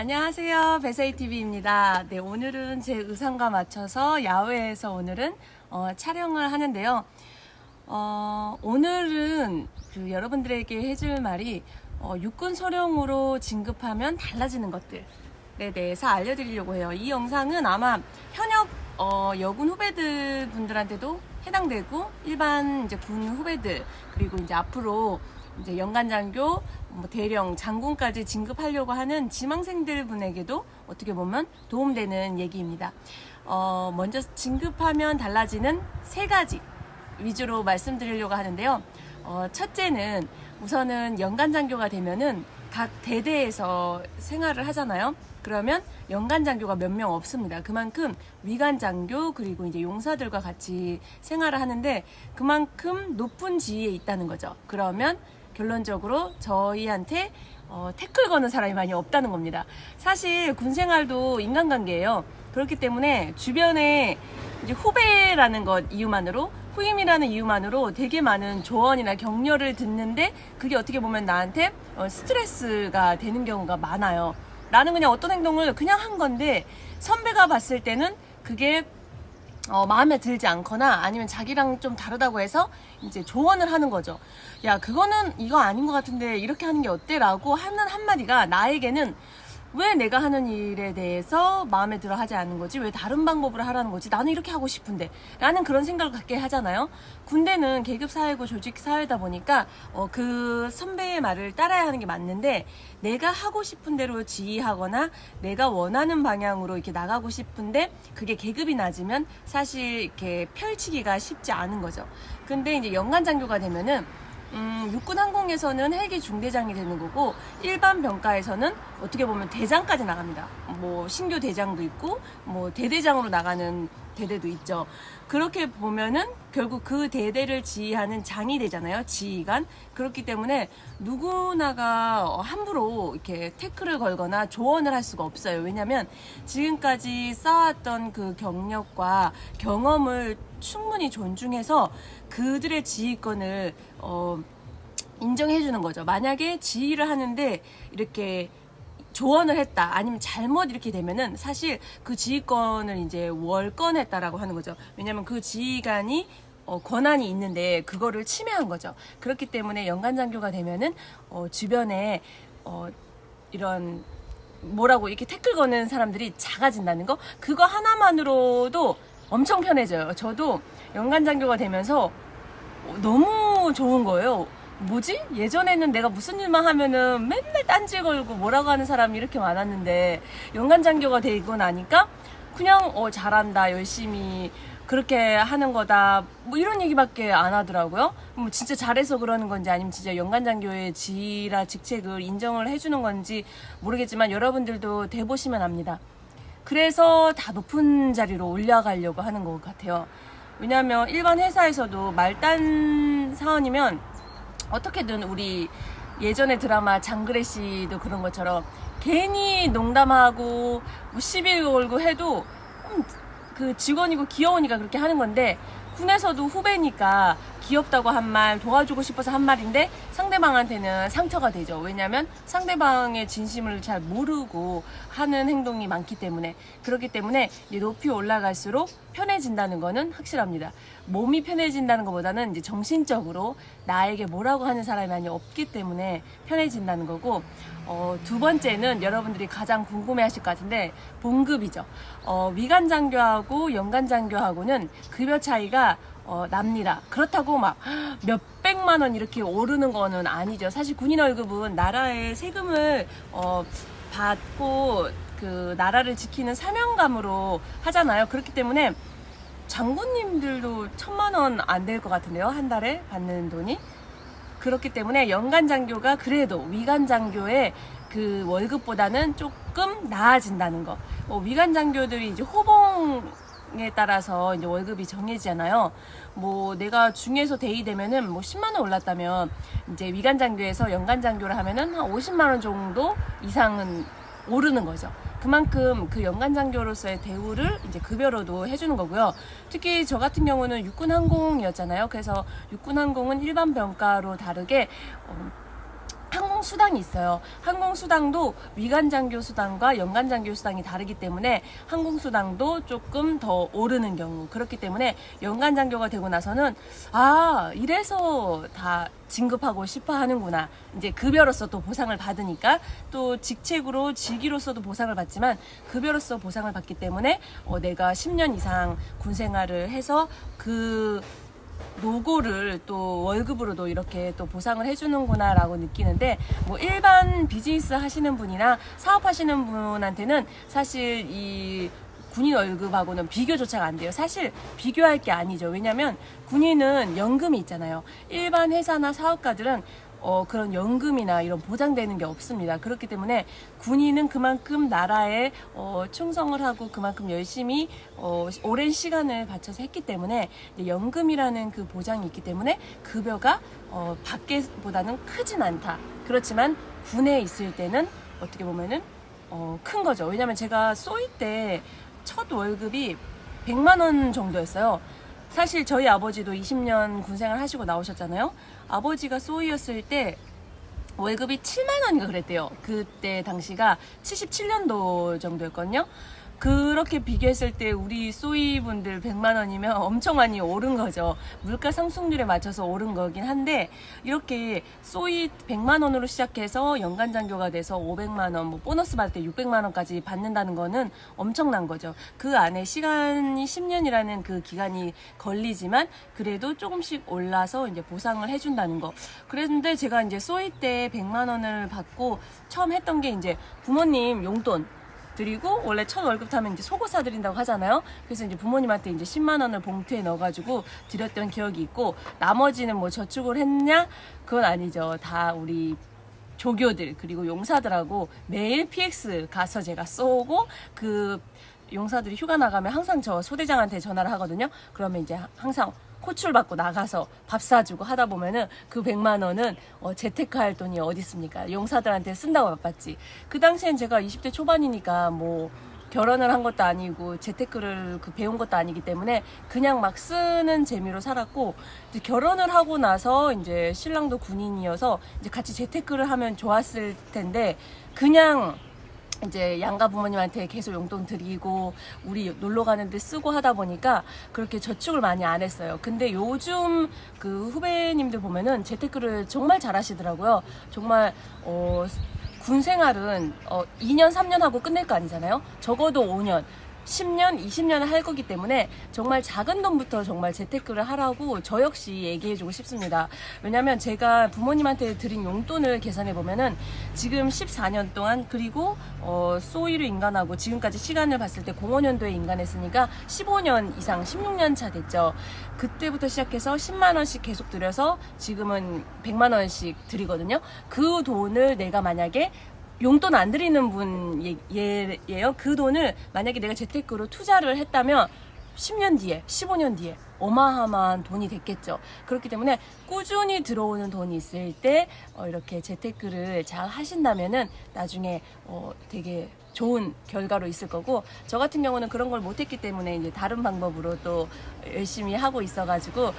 안녕하세요. 배세이TV입니다. 네, 오늘은 제 의상과 맞춰서 야외에서 오늘은 어, 촬영을 하는데요. 어, 오늘은 그 여러분들에게 해줄 말이 어, 육군 소령으로 진급하면 달라지는 것들에 대해서 알려드리려고 해요. 이 영상은 아마 현역 어, 여군 후배들 분들한테도 해당되고 일반 이제 군 후배들 그리고 이제 앞으로 이제 연간장교, 뭐 대령, 장군까지 진급하려고 하는 지망생들 분에게도 어떻게 보면 도움되는 얘기입니다. 어, 먼저 진급하면 달라지는 세 가지 위주로 말씀드리려고 하는데요. 어, 첫째는 우선은 연간장교가 되면은 각 대대에서 생활을 하잖아요. 그러면 연간장교가 몇 명 없습니다. 그만큼 위간장교 그리고 이제 용사들과 같이 생활을 하는데 그만큼 높은 지위에 있다는 거죠. 그러면 결론적으로 저희한테 어, 태클 거는 사람이 많이 없다는 겁니다. 사실 군 생활도 인간관계예요. 그렇기 때문에 주변에 이제 후배라는 것 이유만으로 후임이라는 이유만으로 되게 많은 조언이나 격려를 듣는데 그게 어떻게 보면 나한테 어, 스트레스가 되는 경우가 많아요. 나는 그냥 어떤 행동을 그냥 한 건데 선배가 봤을 때는 그게 어, 마음에 들지 않거나 아니면 자기랑 좀 다르다고 해서 이제 조언을 하는 거죠. 야, 그거는 이거 아닌 것 같은데 이렇게 하는 게 어때? 라고 하는 한마디가 나에게는 왜 내가 하는 일에 대해서 마음에 들어 하지 않는 거지? 왜 다른 방법으로 하라는 거지? 나는 이렇게 하고 싶은데. 라는 그런 생각을 갖게 하잖아요. 군대는 계급사회고 조직사회다 보니까, 어, 그 선배의 말을 따라야 하는 게 맞는데, 내가 하고 싶은 대로 지휘하거나, 내가 원하는 방향으로 이렇게 나가고 싶은데, 그게 계급이 낮으면 사실 이렇게 펼치기가 쉽지 않은 거죠. 근데 이제 연간 장교가 되면은, 음, 육군 항공에서는 헬기 중대장이 되는 거고 일반 병가에서는 어떻게 보면 대장까지 나갑니다. 뭐 신규 대장도 있고 뭐 대대장으로 나가는 대대도 있죠. 그렇게 보면은 결국 그 대대를 지휘하는 장이 되잖아요. 지휘관. 그렇기 때문에 누구나가 함부로 이렇게 태클을 걸거나 조언을 할 수가 없어요. 왜냐면 지금까지 쌓았던 그 경력과 경험을 충분히 존중해서 그들의 지휘권을 어, 인정해 주는 거죠. 만약에 지휘를 하는데 이렇게 조언을 했다 아니면 잘못 이렇게 되면은 사실 그 지휘권을 이제 월권했다라고 하는 거죠. 왜냐하면 그 지휘관이 어, 권한이 있는데 그거를 침해한 거죠. 그렇기 때문에 연간장교가 되면은 어, 주변에 어, 이런 뭐라고 이렇게 태클 거는 사람들이 작아진다는 거 그거 하나만으로도 엄청 편해져요. 저도 연간장교가 되면서 너무 좋은 거예요. 뭐지? 예전에는 내가 무슨 일만 하면은 맨날 딴지 걸고 뭐라고 하는 사람이 이렇게 많았는데 연간장교가 되고 나니까 그냥 어 잘한다 열심히 그렇게 하는 거다 뭐 이런 얘기밖에 안 하더라고요. 뭐 진짜 잘해서 그러는 건지 아니면 진짜 연간장교의 지위라 직책을 인정을 해주는 건지 모르겠지만 여러분들도 돼보시면 압니다. 그래서 다 높은 자리로 올라가려고 하는 것 같아요. 왜냐하면 일반 회사에서도 말단 사원이면 어떻게든 우리 예전에 드라마 장그래 씨도 그런 것처럼 괜히 농담하고 뭐 시비 걸고 해도 음, 그 직원이고 귀여우니까 그렇게 하는 건데 군에서도 후배니까 귀엽다고 한 말 도와주고 싶어서 한 말인데 상대방한테는 상처가 되죠. 왜냐하면 상대방의 진심을 잘 모르고 하는 행동이 많기 때문에 그렇기 때문에 높이 올라갈수록 편해진다는 거는 확실합니다. 몸이 편해진다는 것보다는 이제 정신적으로 나에게 뭐라고 하는 사람이 많이 없기 때문에 편해진다는 거고 어, 두 번째는 여러분들이 가장 궁금해하실 것 같은데 봉급이죠. 어, 위간장교하고 연간 장교하고는 급여 차이가 어, 납니다. 그렇다고 막 몇백만 원 이렇게 오르는 거는 아니죠. 사실 군인 월급은 나라의 세금을 어, 받고 그 나라를 지키는 사명감으로 하잖아요. 그렇기 때문에 장군님들도 천만 원 안 될 것 같은데요. 한 달에 받는 돈이. 그렇기 때문에 연간 장교가 그래도 위간 장교의 그 월급보다는 조금 나아진다는 거. 뭐 위간 장교들이 이제 호봉 에 따라서 이제 월급이 정해지잖아요. 뭐 내가 중에서 대위 되면은 뭐 10만 원 올랐다면 이제 위간 장교에서 연간 장교를 하면은 한 50만 원 정도 이상은 오르는 거죠. 그만큼 그 연간 장교로서의 대우를 이제 급여로도 해주는 거고요. 특히 저 같은 경우는 육군 항공이었잖아요. 그래서 육군 항공은 일반 병가로 다르게 어, 항공 수당이 있어요. 항공 수당도 위간 장교 수당과 연간 장교 수당이 다르기 때문에 항공 수당도 조금 더 오르는 경우 그렇기 때문에 연간 장교가 되고 나서는 아 이래서 다 진급하고 싶어 하는구나. 이제 급여로서 또 보상을 받으니까 또 직책으로 직위로서도 보상을 받지만 급여로서 보상을 받기 때문에 어, 내가 10년 이상 군 생활을 해서 그 노고를 또 월급으로도 이렇게 또 보상을 해주는구나 라고 느끼는데 뭐 일반 비즈니스 하시는 분이나 사업하시는 분한테는 사실 이 군인 월급하고는 비교조차가 안 돼요. 사실 비교할 게 아니죠. 왜냐면 군인은 연금이 있잖아요. 일반 회사나 사업가들은 어, 그런 연금이나 이런 보장되는 게 없습니다. 그렇기 때문에 군인은 그만큼 나라에 어, 충성을 하고 그만큼 열심히 어, 오랜 시간을 바쳐서 했기 때문에 연금이라는 그 보장이 있기 때문에 급여가 어, 밖에보다는 크진 않다. 그렇지만 군에 있을 때는 어떻게 보면은 어, 큰 거죠. 왜냐면 제가 쏘이 때 첫 월급이 100만 원 정도였어요. 사실 저희 아버지도 20년 군생활 하시고 나오셨잖아요. 아버지가 쏘이였을 때 월급이 7만 원인가 그랬대요. 그때 당시가 77년도 정도였거든요. 그렇게 비교했을 때 우리 쏘이 분들 100만 원이면 엄청 많이 오른 거죠. 물가 상승률에 맞춰서 오른 거긴 한데 이렇게 쏘이 100만 원으로 시작해서 연간 장교가 돼서 500만 원, 뭐 보너스 받을 때 600만 원까지 받는다는 거는 엄청난 거죠. 그 안에 시간이 10년이라는 그 기간이 걸리지만 그래도 조금씩 올라서 이제 보상을 해준다는 거. 그랬는데 제가 이제 쏘이 때 100만 원을 받고 처음 했던 게 이제 부모님 용돈 드리고 원래 첫 월급 타면 이제 속옷 사드린다고 하잖아요. 그래서 이제 부모님한테 이제 10만 원을 봉투에 넣어가지고 드렸던 기억이 있고 나머지는 뭐 저축을 했냐? 그건 아니죠. 다 우리 조교들 그리고 용사들하고 매일 PX 가서 제가 쏘고 그 용사들이 휴가 나가면 항상 저 소대장한테 전화를 하거든요. 그러면 이제 항상 호출 받고 나가서 밥 사주고 하다 보면은 그 100만 원은 어, 재테크 할 돈이 어디 있습니까? 용사들한테 쓴다고 바빴지. 그 당시엔 제가 20대 초반이니까 뭐 결혼을 한 것도 아니고 재테크를 그 배운 것도 아니기 때문에 그냥 막 쓰는 재미로 살았고 이제 결혼을 하고 나서 이제 신랑도 군인이어서 이제 같이 재테크를 하면 좋았을 텐데 그냥 이제 양가 부모님한테 계속 용돈 드리고 우리 놀러 가는데 쓰고 하다 보니까 그렇게 저축을 많이 안 했어요. 근데 요즘 그 후배님들 보면은 재테크를 정말 잘 하시더라고요. 정말 어, 군 생활은 어, 2년, 3년 하고 끝낼 거 아니잖아요. 적어도 5년. 10년, 20년을 할 거기 때문에 정말 작은 돈부터 정말 재테크를 하라고 저 역시 얘기해주고 싶습니다. 왜냐면 제가 부모님한테 드린 용돈을 계산해 보면은 지금 14년 동안 그리고 어, 소위로 인간하고 지금까지 시간을 봤을 때 05년도에 인간했으니까 15년 이상 16년 차 됐죠. 그때부터 시작해서 10만 원씩 계속 들여서 지금은 100만 원씩 드리거든요. 그 돈을 내가 만약에 용돈 안 드리는 분이에요. 그 돈을 만약에 내가 재테크로 투자를 했다면 10년 뒤에, 15년 뒤에 어마어마한 돈이 됐겠죠. 그렇기 때문에 꾸준히 들어오는 돈이 있을 때 어, 이렇게 재테크를 잘 하신다면은 나중에 어, 되게 좋은 결과로 있을 거고 저 같은 경우는 그런 걸 못했기 때문에 이제 다른 방법으로 또 열심히 하고 있어가지고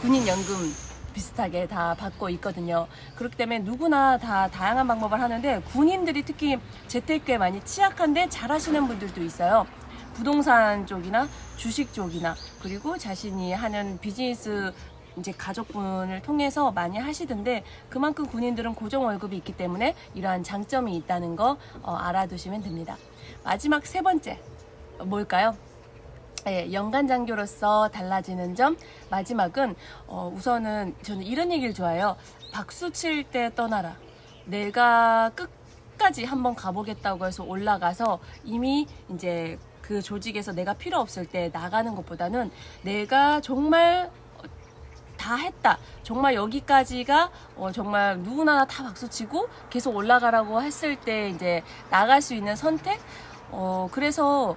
군인연금 비슷하게 다 받고 있거든요. 그렇기 때문에 누구나 다 다양한 방법을 하는데 군인들이 특히 재테크에 많이 취약한데 잘하시는 분들도 있어요. 부동산 쪽이나 주식 쪽이나 그리고 자신이 하는 비즈니스 이제 가족분을 통해서 많이 하시던데 그만큼 군인들은 고정 월급이 있기 때문에 이러한 장점이 있다는 거 어, 알아두시면 됩니다. 마지막 세 번째 뭘까요? 예, 연간 장교로서 달라지는 점 마지막은 어, 우선은 저는 이런 얘기를 좋아해요. 박수 칠 때 떠나라. 내가 끝까지 한번 가보겠다고 해서 올라가서 이미 이제 그 조직에서 내가 필요 없을 때 나가는 것보다는 내가 정말 다 했다. 정말 여기까지가 어, 정말 누구나 다 박수치고 계속 올라가라고 했을 때 이제 나갈 수 있는 선택. 어, 그래서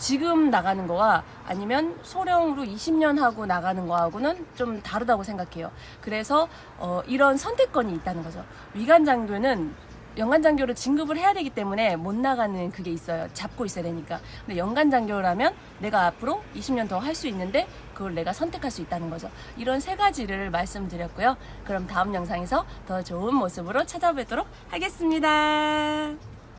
지금 나가는 거와 아니면 소령으로 20년 하고 나가는 거하고는 좀 다르다고 생각해요. 그래서 어, 이런 선택권이 있다는 거죠. 위관 장교는 연간 장교를 진급을 해야 되기 때문에 못 나가는 그게 있어요. 잡고 있어야 되니까. 근데 연간 장교라면 내가 앞으로 20년 더 할 수 있는데 그걸 내가 선택할 수 있다는 거죠. 이런 세 가지를 말씀드렸고요. 그럼 다음 영상에서 더 좋은 모습으로 찾아뵙도록 하겠습니다.